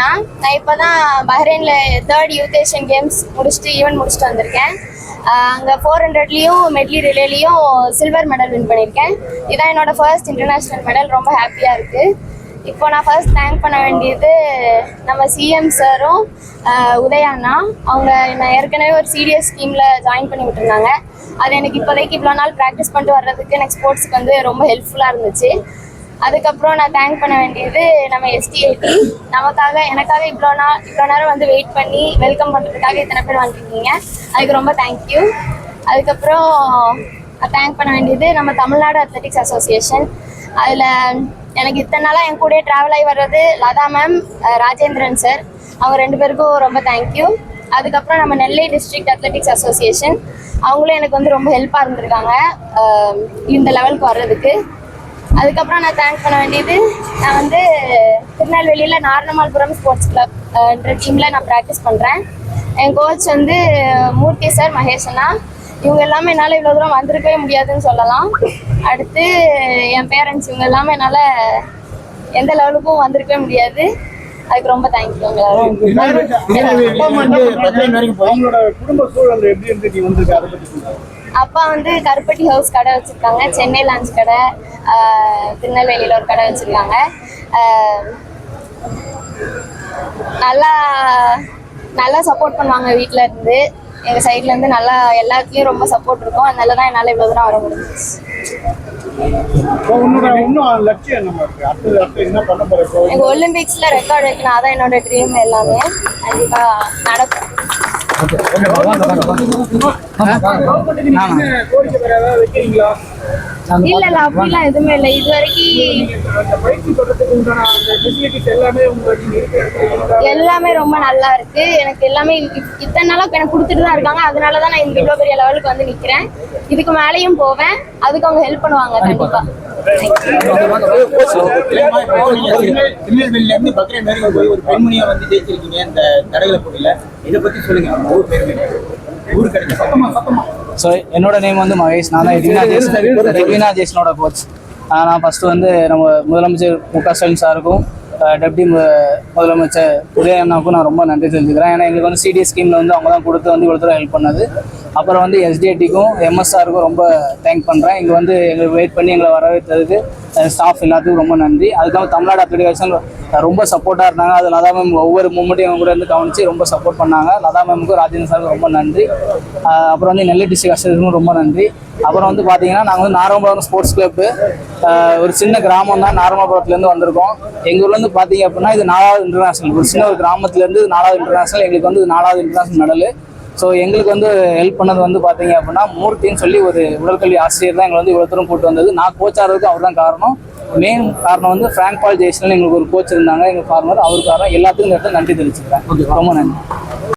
நான் இப்போ தான் பஹ்ரைனில் தேர்ட் யூத் ஏஷியன் கேம்ஸ் முடிச்சுட்டு ஈவெண்ட் முடிச்சுட்டு வந்திருக்கேன். அங்கே ஃபோர் ஹண்ட்ரட்லேயும் மெட்லி ரிலேலையும் சில்வர் மெடல் வின் பண்ணியிருக்கேன். இதான் என்னோட ஃபர்ஸ்ட் இன்டர்நேஷ்னல் மெடல் ரொம்ப ஹாப்பியாக இருக்குது இப்போ நான் ஃபர்ஸ்ட் தேங்க் பண்ண வேண்டியது நம்ம சிஎம் சாரும் உதயாண்ணா அவங்க நான் ஏற்கனவே ஒரு சீரியஸ் ஸ்கீமில் ஜாயின் பண்ணி விட்டுருந்தாங்க. அது எனக்கு இப்போதைக்கு இவ்வளோ நாள் ப்ராக்டிஸ் பண்ணிட்டு வர்றதுக்கு எனக்கு ஸ்போர்ட்ஸுக்கு வந்து ரொம்ப ஹெல்ப்ஃபுல்லாக இருந்துச்சு. அதுக்கப்புறம் நான் தேங்க் பண்ண வேண்டியது நம்ம எஸ்டிஐடி நமக்காக எனக்காக இவ்வளோ நாள் இவ்வளோ நேரம் வந்து வெயிட் பண்ணி வெல்கம் பண்ணுறதுக்காக இத்தனை பேர் வந்திருக்கீங்க. அதுக்கு ரொம்ப தேங்க்யூ அதுக்கப்புறம் தேங்க் பண்ண வேண்டியது நம்ம தமிழ்நாடு அத்லெட்டிக்ஸ் அசோசியேஷன் அதில் எனக்கு இத்தனை நாளாக என் கூடயே ட்ராவல் ஆகி வர்றது லதா மேம் ராஜேந்திரன் சார் அவங்க ரெண்டு பேருக்கும் ரொம்ப தேங்க்யூ அதுக்கப்புறம் நம்ம நெல்லை டிஸ்ட்ரிக்ட் அத்லெட்டிக்ஸ் அசோசியேஷன் அவங்களும் எனக்கு வந்து ரொம்ப ஹெல்ப்பாக இருந்திருக்காங்க. இந்த லெவலுக்கு வர்றதுக்கு. அதுக்கப்புறம் நான் தேங்க் பண்ண வேண்டியது நான் வந்து திருநெல்வேலியில் நாரணமால்புரம் ஸ்போர்ட்ஸ் கிளப் என்ற டீமில் நான் ப்ராக்டிஸ் பண்ணுறேன் என் கோச் வந்து மூர்த்தி சார் மகேஷ் அண்ணா இவங்க எல்லாமே என்னால் இவ்வளோ தூரம் வந்திருக்கவே முடியாதுன்னு சொல்லலாம் அடுத்து என் பேரண்ட்ஸ் இவங்க எல்லாமே என்னால் எந்த லெவலுக்கும் வந்திருக்கவே முடியாது அதுக்கு ரொம்ப தேங்க்யூ எல்லாரும். அப்பா வந்து கருப்பட்டி ஹவுஸ் கடை வச்சுருக்காங்க சென்னை லான்ச் கடை திருநெல்வேலியில் ஒரு கடை வச்சுருக்காங்க. நல்லா நல்லா சப்போர்ட் பண்ணுவாங்க வீட்டில் இருந்து. எங்கள் சைட்ல இருந்து நல்லா எல்லாத்துலேயும் ரொம்ப சப்போர்ட் இருக்கும். அதனால தான் என்னால் இவ்வளோ தூரம் வர முடிஞ்சிச்சு. ஒலிம்பிக்ஸில் ரெக்கார்ட் வைக்கணும். அதான் என்னோட ட்ரீம் எல்லாமே. கண்டிப்பாக நடக்கும். இல்ல இல்லை அப்படிலாம் எதுவுமே இல்ல. இது வரைக்கும் எல்லாமே ரொம்ப நல்லா இருக்கு. எனக்கு எல்லாமே இத்தனை நாளா எனக்கு கொடுத்துட்டு தான் இருக்காங்க. அதனால தான் நான் இந்த இவ்வளோ பெரிய லெவலுக்கு வந்து நிக்கிறேன். இதுக்கு மேலேயும் போவேன். அதுக்கு அவங்க ஹெல்ப் பண்ணுவாங்க கண்டிப்பா. திருநெல்வேலியில இருந்து பக்ரே மேரி போய் ஒரு பெண்மணியா வந்து ஜெயிச்சிருக்கீங்க இந்த தடகள போட்டியில இதை பத்தி சொல்லுங்க ஊர் பேர் ஊர் கிடைக்க சத்தமா சத்தமா. ஸோ என்னோட நேம் வந்து மகேஷ். நான் தான் எட்வினா ஜேசன் ஜேசனோட கோச் நான் ஃபஸ்ட்டு வந்து நம்ம முதலமைச்சர் மு க ஸ்டாலின் சாருக்கும் டெப்டி முதலமைச்சர் உதய அண்ணாவுக்கும் நான் ரொம்ப நன்றி தெரிஞ்சுக்கிறேன் ஏன்னா எங்களுக்கு வந்து சிடிஎஸ் ஸ்கீமில் வந்து அவங்க தான் கொடுத்து வந்து இவ்வளோ தூரம் ஹெல்ப் பண்ணது. அப்புறம் வந்து எஸ்டிஐடிக்கும் எம்எஸ்ஆருக்கும் ரொம்ப தேங்க் பண்ணுறேன் இங்கே வந்து எங்களுக்கு வெயிட் பண்ணி எங்களை வரவேற்றதுக்கு ஸ்டாஃப் எல்லாத்துக்கும் ரொம்ப நன்றி. அதுக்காக தமிழ்நாடு அப்ளிகேஷன் ரொம்ப சப்போர்ட்டாக இருந்தாங்க. அது லதா மேம் ஒவ்வொரு மூமெண்ட்டையும் அவங்க கூட இருந்து கவனித்து ரொம்ப சப்போர்ட் பண்ணாங்க. லதா மேமுக்கும் ராஜேந்திர சாருக்கும் ரொம்ப நன்றி. அப்புறம் வந்து நெல்லை டிஸ்ட்ரிக்ட் அசோசியேஷனுக்கும் ரொம்ப நன்றி. அப்புறம் வந்து பார்த்தீங்கன்னா நாங்கள் வந்து நாரமபுரம் ஸ்போர்ட்ஸ் கிளப்பு ஒரு சின்ன கிராமம் தான் நாரமபுரத்துலேருந்து வந்திருக்கோம். எங்கள் ஊர்லேருந்து பார்த்தீங்க அப்படின்னா இது நாலாவது இன்டர்நேஷனல் ஒரு சின்ன ஒரு கிராமத்துலேருந்து நாலாவது இன்டர்நேஷனல் எங்களுக்கு வந்து நாலாவது இன்டர்நேஷனல் மெடலு ஸோ எங்களுக்கு வந்து ஹெல்ப் பண்ணது வந்து பார்த்தீங்க அப்படின்னா மூர்த்தின்னு சொல்லி ஒரு உடற்கல்வி ஆசிரியர் தான் எங்களை வந்து இவ்வளோ தூரம் கூட்டு வந்தது. நான் கோச் ஆகிறதுக்கு அவர் தான் காரணம். மெயின் காரணம் வந்து ஃப்ராங்க் பால் ஜெய்சன் எங்களுக்கு ஒரு கோச் இருந்தாங்க. எங்கள் ஃபார்மர் அவர் காரணம் எல்லாத்துக்கும் இந்த இடத்துல நன்றி தெரிவிச்சுக்கிறேன். ரொம்ப நன்றி.